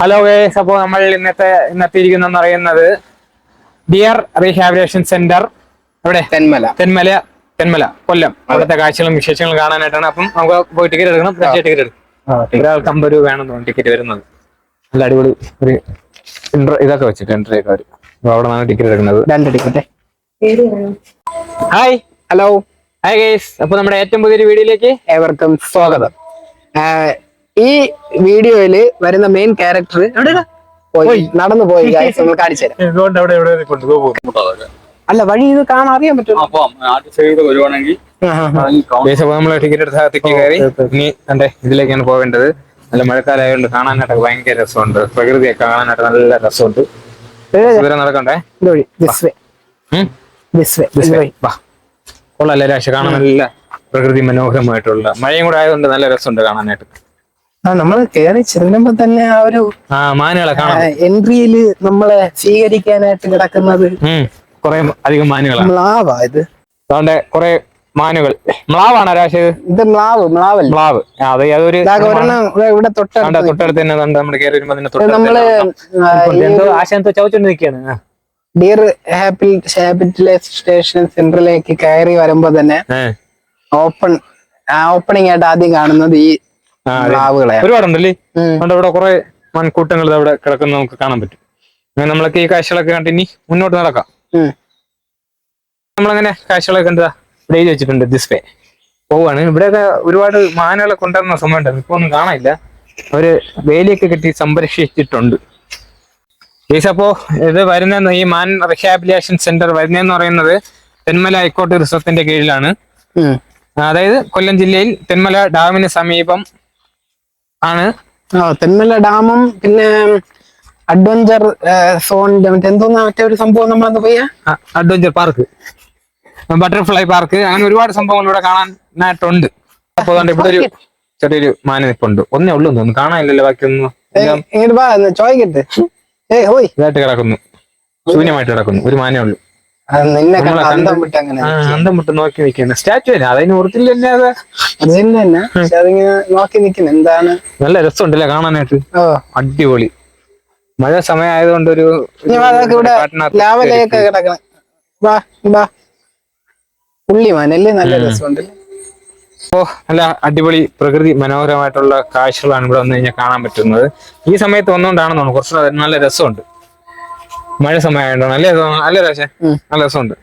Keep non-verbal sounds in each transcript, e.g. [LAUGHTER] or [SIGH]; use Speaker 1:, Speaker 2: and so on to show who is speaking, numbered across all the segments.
Speaker 1: Hello guys അപ്പോൾ നമ്മൾ ഇന്നത്തെ ഇന്നെത്തിയിരിക്കുന്ന പറയുന്നത് ഡിയർ റീഹാബിലേഷൻ സെന്റർ എവിടെ?
Speaker 2: തെന്മല.
Speaker 1: തെന്മല തെന്മല കൊല്ലം. അവിടുത്തെ കാഴ്ചകളും വിശേഷങ്ങളും കാണാനായിട്ടാണ്. അപ്പം നമുക്ക് പോയി ടിക്കറ്റ് എടുക്കണം. ടിക്കറ്റ് എടുക്കും. ഒരാൾക്ക് അമ്പത് രൂപ വേണം തോന്നുന്നു ടിക്കറ്റ് വരുന്നത്. നല്ല അടിപൊളി ഒരു എൻട്രി ഇതൊക്കെ വെച്ചിട്ട് എൻട്രി ഒക്കെ വരും അപ്പൊ അവിടെ നിന്നാണ് ടിക്കറ്റ് എടുക്കുന്നത്.
Speaker 2: രണ്ട് ticket
Speaker 1: hi
Speaker 2: hello
Speaker 1: hi guys അപ്പൊ നമ്മുടെ ഏറ്റവും പുതിയൊരു വീഡിയോയിലേക്ക്
Speaker 2: ഏവർക്കും സ്വാഗതം. ഈ വീഡിയോയിൽ വരുന്ന മെയിൻ ക്യാരക്ടർ പോയി. നടന്നു പോയി. [LAUGHS] നമ്മൾ കാണിച്ചു തരാം. അല്ല വഴി ഇത് കാണാൻ അറിയാൻ പറ്റും
Speaker 1: നമ്മൾ ടിക്കറ്റ് എടുത്ത് അകത്തേക്ക് കയറി ഇനി കണ്ടേ ഇതിലേക്കാണ് പോവേണ്ടത്. നല്ല മഴക്കാലമായതുകൊണ്ട് കാണാനായിട്ട് ഭയങ്കര രസമുണ്ട്. പ്രകൃതിയൊക്കെ കാണാനായിട്ട് നല്ല രസമുണ്ട്. ഇവരെ നടക്കണ്ടേ? കൊള്ളാം അല്ലേ രാശ കാണാൻ നല്ല പ്രകൃതി മനോഹരമായിട്ടുള്ള മഴയും കൂടെ ആയതുകൊണ്ട് നല്ല രസമുണ്ട് കാണാനായിട്ട്.
Speaker 2: ആ നമ്മൾ കേറി ചെല്ലുമ്പോ തന്നെ ആ ഒരു
Speaker 1: മാനുകളെ കാണാം.
Speaker 2: എൻട്രിയിൽ നമ്മളെ സ്വീകരിക്കാനായിട്ട് കിടക്കുന്നത്
Speaker 1: കുറെ അധികം മാനുകളാണ്
Speaker 2: മ്ലാവാ ഇത്.
Speaker 1: അതുകൊണ്ട് കുറെ മാനുകൾ. മ്ലാവാണ് രാശ ഇത്
Speaker 2: മ്ലാവ് മ്ലാവല്ല?
Speaker 1: മ്ലാവ്. അതെ അതൊരു
Speaker 2: ഇവിടെ- തൊട്ടടുത്ത്
Speaker 1: തൊട്ടടുത്ത് തന്നെ നമ്മുടെ കയറി വരുമ്പോ
Speaker 2: നമ്മൾ
Speaker 1: തൊട്ടടുത്ത് എന്തോ ആശാന്തോ ചവച്ചോണ്ട് നിൽക്കുകയാണ്.
Speaker 2: ഡിയർ ഹാപ്പി ഹാബിറ്റലൈസേഷൻ സെന്ററിലേക്ക് കയറി വരുമ്പോ തന്നെ ഓപ്പൺ ഓപ്പണിംഗ് ആയിട്ട് ആദ്യം കാണുന്നത് ഈ
Speaker 1: ഒരുപാടുണ്ടല്ലേ. അതുകൊണ്ട് ഇവിടെ കുറെ മൺകൂട്ടങ്ങൾ അവിടെ കിടക്കുന്ന നമുക്ക് കാണാൻ പറ്റും. അങ്ങനെ നമ്മളൊക്കെ ഈ കാഴ്ചകളൊക്കെ കണ്ട് ഇനി മുന്നോട്ട് നടക്കാം. നമ്മളങ്ങനെ കാഴ്ചകളൊക്കെ കണ്ടതാ ഇവിടെ എഴുതി വെച്ചിട്ടുണ്ട് ദിസ് വേ പോവാണ്. ഇവിടെയൊക്കെ ഒരുപാട് മാനുകളെ കൊണ്ടുവരുന്ന സമയമുണ്ടായിരുന്നു ഇപ്പൊ ഒന്നും കാണാനില്ല. അവർ വേലിയൊക്കെ കെട്ടി സംരക്ഷിച്ചിട്ടുണ്ട്. ഈസപ്പോ അപ്പോ ഇത് വരുന്ന ഈ മാൻ റിഹാബിലിറ്റേഷൻ സെന്റർ വരുന്നതെന്ന് പറയുന്നത് തെന്മല ഹൈക്കോർട്ട് റിസോർട്ടിന്റെ കീഴിലാണ്. അതായത് കൊല്ലം ജില്ലയിൽ തെന്മല ഡാമിന് സമീപം ആണ്.
Speaker 2: ആ തെന്മല ഡാമും പിന്നെ അഡ്വഞ്ചർ സോണിന്റെ മറ്റേ എന്തോന്നാ മറ്റേ ഒരു സംഭവം നമ്മളെന്താ പറയാ
Speaker 1: അഡ്വഞ്ചർ പാർക്ക്. Butterfly park. അങ്ങനെ ഒരുപാട് സംഭവങ്ങൾ ഇവിടെ കാണാനായിട്ടുണ്ട്. അപ്പൊ ഇവിടെ ഒരു ചെറിയൊരു മാന നിപ്പുണ്ട് ഒന്നേ ഉള്ളൂ തോന്നുന്നു. കാണാനില്ലല്ലോ ബാക്കിയൊന്നും.
Speaker 2: ചോദിക്കട്ടെ.
Speaker 1: ഇതായിട്ട് കിടക്കുന്നു. ശൂന്യമായിട്ട് കിടക്കുന്നു. ഒരു മാനേ ഉള്ളൂ.
Speaker 2: അന്തം വിട്ട്
Speaker 1: നോക്കി വെക്കുന്നു സ്റ്റാച്ചു അല്ല അതിന് ഒറിജിനൽ തന്നെ അത്
Speaker 2: അതിന് തന്നെ. പക്ഷെ അതിങ്ങനെ നോക്കി എന്താണ്?
Speaker 1: നല്ല രസമുണ്ടല്ലേ കാണാനായിട്ട്?
Speaker 2: ഓ.
Speaker 1: അടിപൊളി. മഴ സമയമായതുകൊണ്ട് ഒരു
Speaker 2: അതൊക്കെ ഇവിടെ
Speaker 1: കാട്ടിനകത്ത്
Speaker 2: ലാവലയൊക്കെ കിടക്കണം. വാ നല്ല
Speaker 1: അപ്പോ നല്ല അടിപൊളി പ്രകൃതി മനോഹരമായിട്ടുള്ള കാഴ്ചകളാണ് ഇവിടെ വന്നു കഴിഞ്ഞാൽ കാണാൻ പറ്റുന്നത്. ഈ സമയത്ത് വന്നുകൊണ്ടാണെന്ന് തോന്നുന്നു കുറച്ചുകൂടെ നല്ല രസമുണ്ട്. മഴ സമയമായതുകൊണ്ടാണ്. അല്ലേ രാശേ നല്ല രസമുണ്ട്.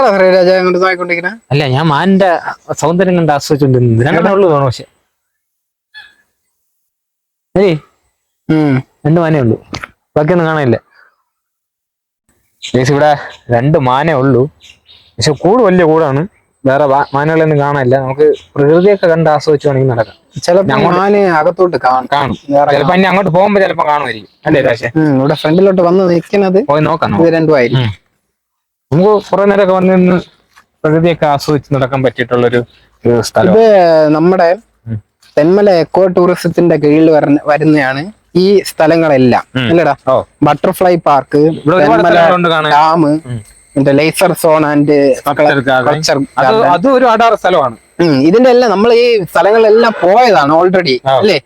Speaker 2: അങ്ങോട്ട് നോക്കിക്കൊണ്ടിരിക്കണ
Speaker 1: അല്ല ഞാൻ മാനിന്റെ സൗന്ദര്യം കണ്ട് ആസ്വദിച്ചോണ്ടിരുന്നത് രണ്ടെണ്ണേ ഉള്ളൂ തോന്നുന്നു പക്ഷെ. ഏയ് രണ്ട് മാനേ ഉള്ളൂ. ബാക്കിയൊന്നും കാണാനില്ല. ചേച്ചി ഇവിടെ രണ്ട് മാനേ ഉള്ളൂ. പക്ഷെ കൂട് വലിയ കൂടാണ്. വേറെ മാനകളൊന്നും കാണാനില്ല. നമുക്ക് പ്രകൃതിയൊക്കെ കണ്ട് ആസ്വദിച്ചു വേണമെങ്കിൽ നടക്കാം.
Speaker 2: അകത്തോട്ട് കാണും.
Speaker 1: ചിലപ്പോ അങ്ങോട്ട് പോകുമ്പോ ചിലപ്പോ കാണുമായിരിക്കും. അല്ലേ രാശേ
Speaker 2: ഇവിടെ ഫ്രണ്ടിലോട്ട് വന്ന് നിൽക്കുന്നത്
Speaker 1: പോയി നോക്കാം
Speaker 2: ഇത്
Speaker 1: നമുക്ക്. നമുക്ക് കുറെ നേരമൊക്കെ വന്നിരുന്ന് പ്രകൃതിയൊക്കെ ആസ്വദിച്ച് നടക്കാൻ പറ്റിയിട്ടുള്ള ഒരു ഒരു സ്ഥലം
Speaker 2: ഇത് നമ്മുടെ. തെന്മല എക്കോ ടൂറിസത്തിന്റെ കീഴിൽ വരുന്ന- വരുന്നതാണ് ഈ സ്ഥലങ്ങളെല്ലാം. അല്ലടാ ബട്ടർഫ്ലൈ പാർക്ക് ഡാം മറ്റേ ലേസർ സോൺ ആൻഡ്
Speaker 1: കൾച്ചർ. അത് ഒരു അടാറ് സ്ഥലമാണ്.
Speaker 2: ഇതിന്റെ എല്ലാം നമ്മൾ ഈ സ്ഥലങ്ങളിലെല്ലാം പോയതാണ് ഓൾറെഡി അല്ലേ.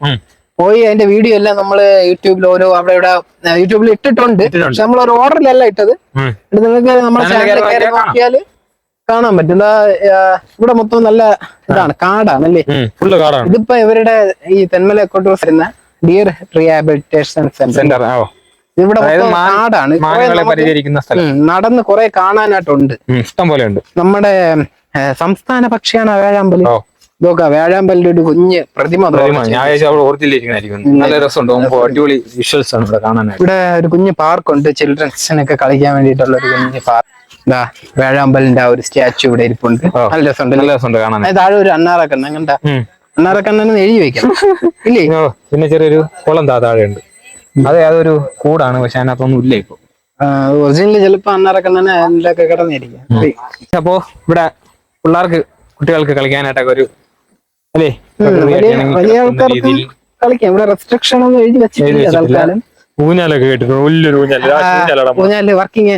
Speaker 2: പോയി അതിന്റെ വീഡിയോ എല്ലാം നമ്മൾ യൂട്യൂബിൽ ഓരോ അവിടെ ഇവിടെ യൂട്യൂബിൽ ഇട്ടിട്ടുണ്ട്. പക്ഷെ നമ്മൾ ഒരു ഓർഡറിലല്ല ഇട്ടത് നിങ്ങൾക്ക് നമ്മുടെ
Speaker 1: ചാനലിൽ
Speaker 2: ചാനൽ
Speaker 1: കയറി നോക്കിയാൽ
Speaker 2: കാണാൻ പറ്റും. ഇവിടെ മൊത്തം നല്ല ഇതാണ് കാടാണ് അല്ലേ
Speaker 1: ഉം. കാടാണ്.
Speaker 2: ഇതിപ്പോ ഇവരുടെ ഈ തെന്മല എക്കോട്ട് വരുന്ന ഡിയർ റീഹാബിലിറ്റേഷൻ സെന്റർ ഇവിടെ കാടാണ്. നടന്ന് കുറെ കാണാനായിട്ടുണ്ട്.
Speaker 1: ഇഷ്ടം പോലെ ഉണ്ട്.
Speaker 2: നമ്മുടെ സംസ്ഥാന പക്ഷിയാണ് വേഴാമ്പലി
Speaker 1: ഓ
Speaker 2: നോക്ക വേഴാമ്പലിന്റെ ഒരു കുഞ്ഞ് പ്രതിമ
Speaker 1: പ്രതിമ. ഞാൻ നല്ല രസമുണ്ട്. നമുക്ക് അടിപൊളി വിഷ്വൽസ് ആണ് ഇവിടെ കാണാനായിട്ട്.
Speaker 2: ഇവിടെ ഒരു കുഞ്ഞ് പാർക്ക് ഉണ്ട് ചിൽഡ്രൻസിനൊക്കെ കളിക്കാൻ വേണ്ടിട്ടുള്ള ഒരു കുഞ്ഞ് പാർക്ക്. ഇതാ വേഴാമ്പലിന്റെ ആ ഒരു സ്റ്റാച്ചു ഇവിടെ ഇരിപ്പുണ്ട്. നല്ല രസമുണ്ട്
Speaker 1: നല്ല രസമുണ്ട്
Speaker 2: കാണാൻ. താഴെ ഒരു അണ്ണാറക്കണ്ണ അങ്ങനത്തെ
Speaker 1: ഉം.
Speaker 2: അണ്ണാറക്കണ്ണൻ എഴുതി വെക്കാം ഇല്ലേ?
Speaker 1: പിന്നെ ചെറിയൊരു കുളം താ താഴെ ഉണ്ട് അതെ അതൊരു കൂടാണ് പക്ഷെ അതിനകത്തൊന്നും ഇല്ല ഇപ്പൊ.
Speaker 2: ഒറിജിനലി ചിലപ്പോ അണ്ണാറക്കണ്ണനെ അതിലൊക്കെ കിടന്നിരിക്കും.
Speaker 1: അപ്പോ ഇവിടെ പിള്ളേർക്ക് കുട്ടികൾക്ക് കളിക്കാനായിട്ടൊക്കെ ഒരു അല്ലേ?
Speaker 2: വലിയ ആൾക്കാർക്കും കളിക്കാം. ഇവിടെ റെസ്ട്രിക്ഷൻ ഒന്നും എഴുതി വെച്ചിട്ടില്ല. തൽക്കാലം.
Speaker 1: ഊഞ്ഞാലൊക്കെ കേട്ടിട്ടുണ്ട്. വലിയൊരു ഊഞ്ഞാൽ.
Speaker 2: ഊഞ്ഞാൽ വർക്കിംഗ്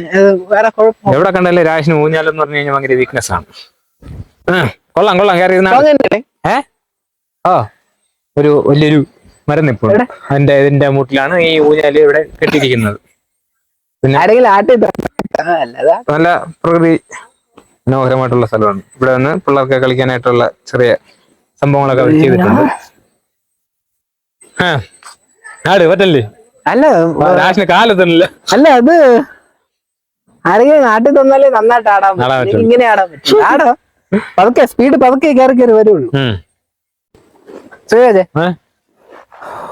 Speaker 2: വേറെ കുഴപ്പം.
Speaker 1: എവിടെ കണ്ടല്ലേ രാശിന് ഊഞ്ഞാലെന്ന് പറഞ്ഞു കഴിഞ്ഞാൽ ഭയങ്കര വീക്ക്നെസ് ആണ്. കൊള്ളാം കൊള്ളാം. കയറി? ഏ? ആ ഒരു വലിയൊരു മരുന്ന്
Speaker 2: ഇപ്പോൾ?
Speaker 1: അതിന്റെ ഇതിന്റെ മൂട്ടിലാണ് ഈ ഊഞ്ഞാൽ ഇവിടെ കെട്ടിയിരിക്കുന്നത്.
Speaker 2: അല്ലതാ
Speaker 1: നല്ല പ്രകൃതി മനോഹരമായിട്ടുള്ള സ്ഥലമാണ്. ഇവിടെ വന്ന് പിള്ളേർക്ക് കളിക്കാനായിട്ടുള്ള ചെറിയ സംഭവങ്ങളൊക്കെ ചെയ്തിട്ടുണ്ട്. ആ ആട് പറ്റല്ലേ?
Speaker 2: അല്ല
Speaker 1: രാശിന് കാലത്തല്ല
Speaker 2: അല്ല അത് ആരെങ്കിലും നാട്ടിൽ തന്നാലേ നന്നായിട്ട് ആടാൻ പറ്റും. ഇങ്ങനെ ആടാൻ പറ്റും. ആടോ പതുക്കെ സ്പീഡ് പതുക്കെ കയറി കയറി വരുള്ളൂ സുഖേ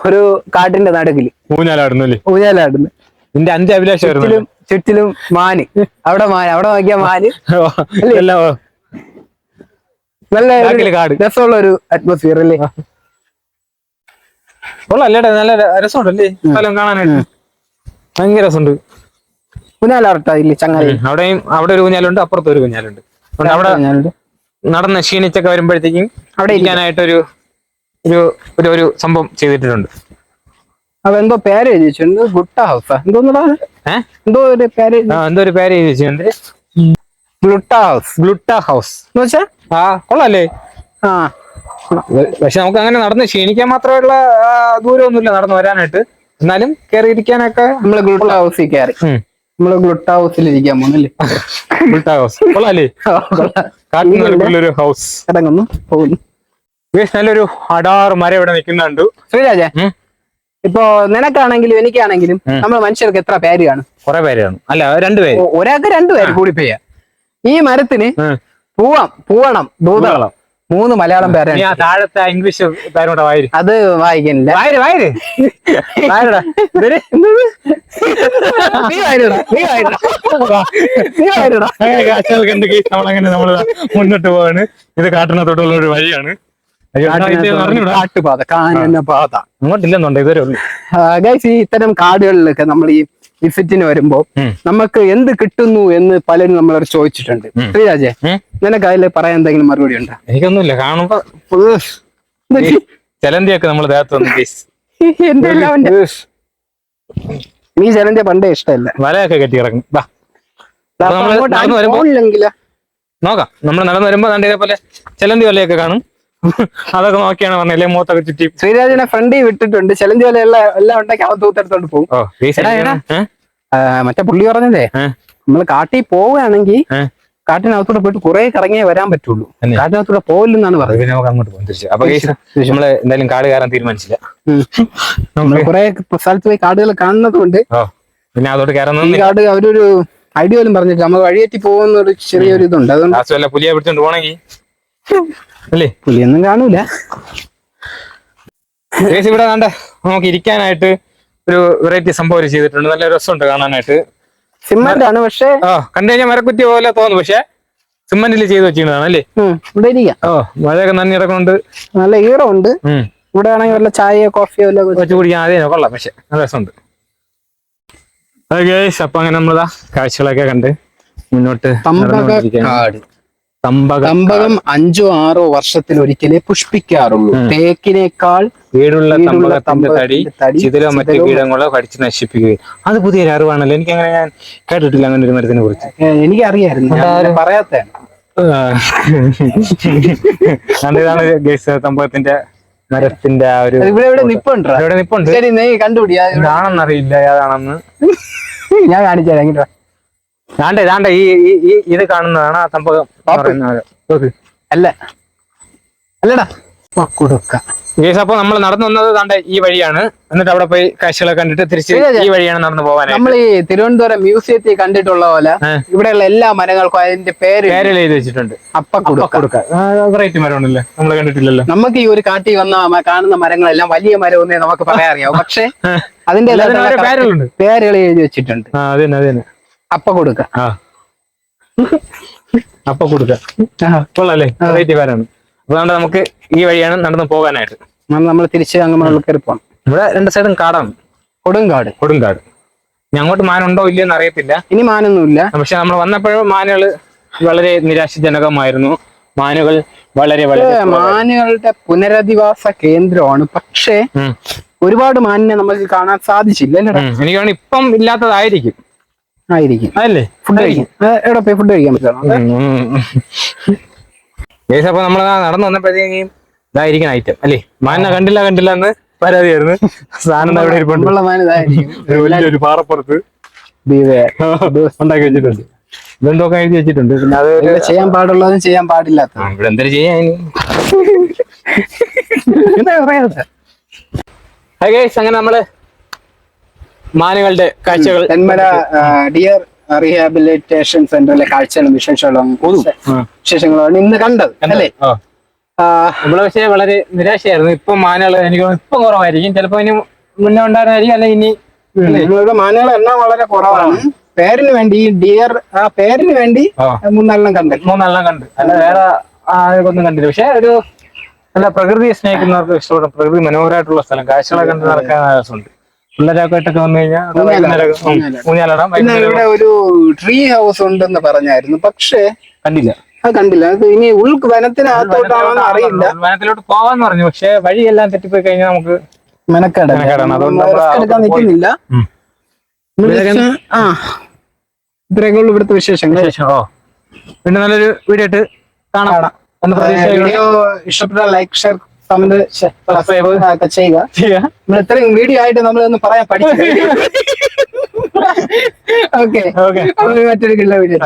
Speaker 2: ഒരു കാട്ടിന്റെ നടുക്കിൽ
Speaker 1: ഊഞ്ഞാലാടുന്നു അല്ലേ
Speaker 2: ഊഞ്ഞാലാടുന്നു.
Speaker 1: നിന്റെ അഞ്ച് അഭിലാഷം
Speaker 2: ചുറ്റിലും ചുറ്റിലും മാന്. അവിടെ മാന് അവിടെ നോക്കിയ മാന്. നല്ല. രസമുള്ള ഒരു അറ്റ്മോസ്ഫിയർ അല്ലേ?
Speaker 1: കൊള്ളാം അല്ലേടാ നല്ല രസമുണ്ടല്ലേ? സ്ഥലം കാണാനായിട്ട്. ഭയങ്കര രസമുണ്ട്.
Speaker 2: ഊഞ്ഞാലാർട്ടോ ഇല്ലേ ചങ്ങല
Speaker 1: അവിടെയും അവിടെ ഒരു ഊഞ്ഞാലുണ്ട് അപ്പുറത്ത് ഒരു ഊഞ്ഞാലുണ്ട് അവിടെ. നടന്ന് ക്ഷീണിച്ചൊക്കെ വരുമ്പോഴത്തേക്കും അവിടെ ഇരിക്കാനായിട്ടൊരു ഒരു ഒരു ഒരു സംഭവം ചെയ്തിട്ടുണ്ട്.
Speaker 2: അതെന്തോ പേര് എഴുതി വെച്ചിട്ടുണ്ട് ഗുട്ട ഹൗസാ. എന്തോന്നടാ? എന്തോ ഒരു പേര്
Speaker 1: എന്തോ ഒരു പേര് എഴുതി വെച്ചിട്ടുണ്ട്
Speaker 2: ഗ്ലുട്ട ഹൗസ്
Speaker 1: ഗ്ലുട്ട ഹൗസ്.
Speaker 2: എന്ന് വെച്ചാ
Speaker 1: ആ കൊള്ളാല്ലേ?
Speaker 2: ആ.
Speaker 1: പക്ഷെ നമുക്ക് അങ്ങനെ നടന്ന് ക്ഷീണിക്കാൻ മാത്രമുള്ള ദൂരമൊന്നുമില്ല നടന്നു വരാനായിട്ട്. എന്നാലും കേറി ഇരിക്കാനൊക്കെ
Speaker 2: നമ്മൾ ഗ്ലുട്ട ഹൗസിൽ കയറി. നമ്മൾ ഗ്ലുട്ട ഹൗസിൽ ഇരിക്കാൻ പോകുന്നല്ലേ?
Speaker 1: ഗ്ലുട്ട ഹൗസ്. കൊള്ളാല്ലേ? കാട്ടിനൊരു ഹൗസ്.
Speaker 2: അടങ്ങുന്നു പോകുന്നു.
Speaker 1: നല്ലൊരു അടാറ് മര ഇവിടെ നിൽക്കുന്നുണ്ട്.
Speaker 2: ശ്രീരാജ ഇപ്പോ നിനക്കാണെങ്കിലും എനിക്കാണെങ്കിലും നമ്മൾ മനുഷ്യർക്ക് എത്ര പേര് കാണും?
Speaker 1: കുറെ കാണും. അല്ല രണ്ടുപേര്
Speaker 2: ഒരാൾക്ക് രണ്ടുപേര് കൂടി പെയ്യ ഈ മരത്തിന്
Speaker 1: പൂവാം
Speaker 2: പൂവം പൂവണം ദൂതളം മൂന്ന് മലയാളം പേരാണ്.
Speaker 1: താഴത്തെ ഇംഗ്ലീഷ് പേരോടെ കൂടെ
Speaker 2: അത് വായിക്കാനില്ല
Speaker 1: വായിര് വായിര്. വായിരടാ.
Speaker 2: നീ വായിലെടാ, നീ വായിലെടാ. നീ
Speaker 1: കണ്ട് കേസ് നമ്മളങ്ങനെ നമ്മൾ മുന്നോട്ട് പോവാണ്. ഇത് കാട്ടിനത്തോട്ടുള്ള ഒരു വഴിയാണ്.
Speaker 2: കാട്ടുപാത കാനന പാത
Speaker 1: അങ്ങോട്ടില്ലെന്നുണ്ട്? ഇതുവരെ ഉള്ളു.
Speaker 2: ഗൈസ് ഈ ഇത്തരം കാടുകളിലൊക്കെ നമ്മൾ ഈ വിസിറ്റിന് വരുമ്പോ നമുക്ക് എന്ത് കിട്ടുന്നു എന്ന് പലരും നമ്മളോട് ചോദിച്ചിട്ടുണ്ട്. ശ്രീരാജെ. നിനക്ക് അതിൽ പറയാൻ എന്തെങ്കിലും മറുപടി ഉണ്ടോ?
Speaker 1: എനിക്കൊന്നുമില്ല കാണുമ്പോ ചലന്തിയൊക്കെ നമ്മൾ
Speaker 2: നീ ചെലന്തിയ പണ്ടേ ഇഷ്ടമല്ല.
Speaker 1: വലയൊക്കെ കെട്ടി
Speaker 2: ഇറങ്ങും
Speaker 1: നോക്കാം. നമ്മൾ നടന്നു വരുമ്പോ ഇതേപോലെ ചലന്തി വലയൊക്കെ കാണും. അതൊക്കെ നോക്കിയാണ് പറഞ്ഞല്ലേ മൂത്തൊക്കെ ചുറ്റി
Speaker 2: ശ്രീരാജിനെ ഫ്രണ്ടിൽ വിട്ടിട്ടുണ്ട്. ചലഞ്ച് എല്ലാം ഉണ്ടാക്കി അവൻ തൂത്തെടുത്തോണ്ട് പോകും മറ്റേ പുള്ളി പറഞ്ഞതേ? നമ്മൾ കാട്ടിൽ പോവുകയാണെങ്കിൽ കാട്ടിനകത്തൂടെ പോയിട്ട് കുറെ കറങ്ങിയേ വരാൻ പറ്റുള്ളൂ? കാട്ടിനകത്തൂടെ പോവില്ലെന്നാണ്
Speaker 1: പിന്നെ നമുക്ക് അങ്ങോട്ട് പോകും. തിരിച്ചു. അപ്പൊ നമ്മൾ എന്തായാലും കാട് കയറാൻ തീരുമാനിച്ചില്ല.
Speaker 2: നമ്മൾ കുറെ സ്ഥലത്ത് പോയി കാടുകൾ കാണുന്നത് കൊണ്ട്
Speaker 1: പിന്നെ അതോട്ട് കയറുന്ന
Speaker 2: കാട് അവരൊരു ഐഡിയ പോലും പറഞ്ഞിട്ട് നമ്മൾ വഴിയേറ്റി പോകുന്ന ഒരു ചെറിയൊരു ഇതുണ്ട് അതുകൊണ്ട്
Speaker 1: പുലിയെ പിടിച്ചോണ്ട് പോണെങ്കി. അല്ലേ?
Speaker 2: പുലിയൊന്നും കാണൂല.
Speaker 1: ഇവിടെ കണ്ട നമുക്ക് ഇരിക്കാനായിട്ട് ഒരു വെറൈറ്റി സംഭവം ചെയ്തിട്ടുണ്ട്. നല്ല രസമുണ്ട് കാണാനായിട്ട്.
Speaker 2: സിമെന്റ് ആണ് പക്ഷേ
Speaker 1: ആ കണ്ടു കഴിഞ്ഞാൽ മരക്കുറ്റി പോലെ തോന്നുന്നു പക്ഷെ സിമന്റിൽ ചെയ്ത് വെച്ചിരുന്നതാണ് അല്ലേ?
Speaker 2: ഇവിടെ ഇരിക്കാം.
Speaker 1: ഓ മഴയൊക്കെ നന്ദി ഇറക്കുന്നുണ്ട്
Speaker 2: നല്ല ഈറമുണ്ട്. ഇവിടെ ആണെങ്കിൽ വല്ല ചായയോ കോഫിയോ വല്ല
Speaker 1: വെച്ച് കുടിക്കാൻ അതേ കൊള്ളാം പക്ഷെ നല്ല രസമുണ്ട്. അത് അപ്പൊ അങ്ങനെ നമ്മളതാ കാഴ്ചകളൊക്കെ കണ്ട് മുന്നോട്ട്.
Speaker 2: കാട്.
Speaker 1: തമ്പക
Speaker 2: തമ്പകം അഞ്ചോ ആറോ വർഷത്തിൽ ഒരിക്കലേ പുഷ്പിക്കാറുള്ളൂ. തേക്കിനേക്കാൾ
Speaker 1: വീടുള്ള തമ്പകത്തിന്റെ തടി ചിതലോ മറ്റു കീടങ്ങളോ കടിച്ച് നശിപ്പിക്കുകയും. അത് പുതിയൊരു അറിവാണല്ലോ. എനിക്ക് അങ്ങനെ ഞാൻ കേട്ടിട്ടില്ല അങ്ങനെ ഒരു മരത്തിനെ കുറിച്ച്.
Speaker 2: എനിക്ക് എനിക്കറിയായിരുന്നു.
Speaker 1: പറയാത്ത ഇതാണ് ഗേസ് തമ്പകത്തിന്റെ മരത്തിന്റെ ആ ഒരു
Speaker 2: ഇവിടെ ഇവിടെ നിപ്പുണ്ടോ.
Speaker 1: ഇവിടെ നിപ്പുണ്ട്.
Speaker 2: ശരി നീ
Speaker 1: കണ്ടുപിടിയാണെന്നറിയില്ല ഏതാണെന്ന്.
Speaker 2: ഞാൻ കാണിച്ചു തരാം.
Speaker 1: ദാണ്ടെ ദാണ്ട ഈ ഈ- ഇത് കാണുന്നതാണ് ആ സംഭവം.
Speaker 2: അല്ല. അല്ലടാ. കൊടുക്ക
Speaker 1: ഗേസ് അപ്പൊ നമ്മൾ നടന്നു വന്നത് ദാണ്ട ഈ വഴിയാണ്. എന്നിട്ട് അവിടെ പോയി കാഴ്ചകളെ കണ്ടിട്ട് തിരിച്ച്. ഈ വഴിയാണ് നടന്നു പോകാൻ
Speaker 2: നമ്മൾ ഈ തിരുവനന്തപുരം മ്യൂസിയത്തിൽ കണ്ടിട്ടുള്ള പോലെ. ഇവിടെയുള്ള എല്ലാ മരങ്ങൾക്കും അതിന്റെ പേര്
Speaker 1: പേരിൽ എഴുതി വെച്ചിട്ടുണ്ട്.
Speaker 2: അപ്പ
Speaker 1: കൊടുക്ക. വെറൈറ്റി മരമാണല്ലേ? നമ്മൾ കണ്ടിട്ടില്ലല്ലോ.
Speaker 2: നമുക്ക് ഈ ഒരു കാട്ടി വന്ന കാണുന്ന മരങ്ങളെല്ലാം വലിയ മരം ഒന്നേ നമുക്ക് പറയാൻ അറിയാവും. പക്ഷെ അതിന്റെ പേരുകൾ എഴുതി വെച്ചിട്ടുണ്ട്.
Speaker 1: അത് അത്
Speaker 2: അപ്പ കൊടുക്ക.
Speaker 1: അപ്പ കൊടുക്ക. കൊള്ളാല്ലേ? വെറൈറ്റി പാരാണ് അപ്പൊ നമ്മുടെ നമുക്ക് ഈ വഴിയാണ് നടന്നു പോകാനായിട്ട്.
Speaker 2: നമ്മൾ തിരിച്ച് അങ്ങ് കയറി പോകണം
Speaker 1: ഇവിടെ രണ്ട് സൈഡും കാടാണ്.
Speaker 2: കൊടുങ്കാട്.
Speaker 1: കൊടുങ്കാട്. ഞങ്ങോട്ട് അങ്ങോട്ട് മാനുണ്ടോ ഇല്ലയോന്ന് അറിയത്തില്ല.
Speaker 2: ഇനി മാനൊന്നുമില്ല.
Speaker 1: പക്ഷെ നമ്മൾ വന്നപ്പോഴും മാനുകൾ വളരെ നിരാശജനകമായിരുന്നു. മാനുകൾ വളരെ വളരെ
Speaker 2: മാനുകളുടെ പുനരധിവാസ കേന്ദ്രമാണ്. പക്ഷേ ഒരുപാട് മാനിനെ നമുക്ക് കാണാൻ സാധിച്ചില്ല
Speaker 1: എനിക്കാണ് ഇപ്പം ഇല്ലാത്തതായിരിക്കും.
Speaker 2: ആയിരിക്കും.
Speaker 1: അല്ലേ
Speaker 2: ഫുഡ് കഴിക്കും. എവിടെ പോയി ഫുഡ് കഴിക്കാൻ പറ്റണം
Speaker 1: ഗൈസ് അപ്പൊ നമ്മൾ നടന്നു വന്നപ്പോഴത്തേക്കും ഇതായിരിക്കണം ഐറ്റം അല്ലേ? മാനിനെ കണ്ടില്ല കണ്ടില്ല എന്ന് പരാതിയായിരുന്നു. സാധനം
Speaker 2: അവിടെ
Speaker 1: ഒരു വലിയൊരു പാറപ്പുറത്ത്. ഉണ്ടാക്കി വെച്ചിട്ടുണ്ട്. ഇതെന്തൊക്കെ എഴുതി വെച്ചിട്ടുണ്ട്. പിന്നെ അത്
Speaker 2: ചെയ്യാൻ പാടുള്ളതും ചെയ്യാൻ പാടില്ലാത്ത.
Speaker 1: ഇവിടെ എന്തൊരു ചെയ്യാൻ ഗൈസ് [LAUGHS] അങ്ങനെ നമ്മൾ മാനുകളുടെ കാഴ്ചകൾ
Speaker 2: തെന്മല ഡിയർ റീഹാബിലിറ്റേഷൻ സെന്ററിലെ കാഴ്ചകളും വിശേഷങ്ങളും
Speaker 1: ആ.
Speaker 2: വിശേഷങ്ങളുമാണ് ഇന്ന് കണ്ടത് അല്ലേ?
Speaker 1: നമ്മൾ പക്ഷേ വളരെ നിരാശയായിരുന്നു. ഇപ്പൊ മാനുകൾ എനിക്ക് ഇപ്പൊ കുറവായിരിക്കും. ചിലപ്പോ ഇനി മുന്നേ ഉണ്ടായിരുന്നായിരിക്കും അല്ലെ ഇനി
Speaker 2: മാനകളെ മാനുകളുടെ എണ്ണം വളരെ കുറവാണ്. പേരിന് വേണ്ടി ഡിയർ ആ പേരിന് വേണ്ടി. മൂന്നെണ്ണം കണ്ട്.
Speaker 1: മൂന്നെണ്ണം കണ്ട്. അല്ല വേറെ ഒന്നും കണ്ടില്ല. പക്ഷെ ഒരു നല്ല പ്രകൃതിയെ സ്നേഹിക്കുന്നവർക്ക് ഇഷ്ടപ്പെടും പ്രകൃതി മനോഹരമായിട്ടുള്ള സ്ഥലം. കാഴ്ചകളൊക്കെ കണ്ട് നടക്കാൻ രസമുണ്ട് പിള്ളേരൊക്കെ ആയിട്ടൊക്കെ വന്നു കഴിഞ്ഞാൽ ഊഞ്ഞാലിടാം
Speaker 2: പിന്നെ ഇവിടെ ഒരു ട്രീ ഹൗസ് ഉണ്ടെന്ന് പറഞ്ഞായിരുന്നു. പക്ഷേ
Speaker 1: കണ്ടില്ല.
Speaker 2: അത് കണ്ടില്ല. അത് ഇനി ഉൾ വനത്തിനകത്തോട്ടാണെന്ന് അറിയില്ല.
Speaker 1: വനത്തിലോട്ട് പോവാന്ന് പറഞ്ഞു. പക്ഷെ വഴിയെല്ലാം തെറ്റിപ്പോയി കഴിഞ്ഞാൽ നമുക്ക്
Speaker 2: മെനക്കേടാണ്. എടുക്കാൻ. നിൽക്കുന്നില്ല. ആ. ഇത്രയൊക്കെ ഉള്ളു ഇവിടുത്തെ വിശേഷങ്ങൾ
Speaker 1: പിന്നെ നല്ലൊരു വീഡിയോ ഇട്ട് കാണാം.
Speaker 2: വീഡിയോ ഇഷ്ടപ്പെട്ട ലൈക്ക് ഷെയർ കമന്റ്
Speaker 1: Subscribe.
Speaker 2: ഒക്കെ ചെയ്യുക
Speaker 1: ചെയ്യാം.
Speaker 2: നമ്മൾ ഇത്രയും വീഡിയോ ആയിട്ട് നമ്മൾ ഒന്ന് പറയാൻ പഠിച്ചു ഓക്കെ [LAUGHS]
Speaker 1: Okay.
Speaker 2: മറ്റൊരു കിള്ള വീഡിയോ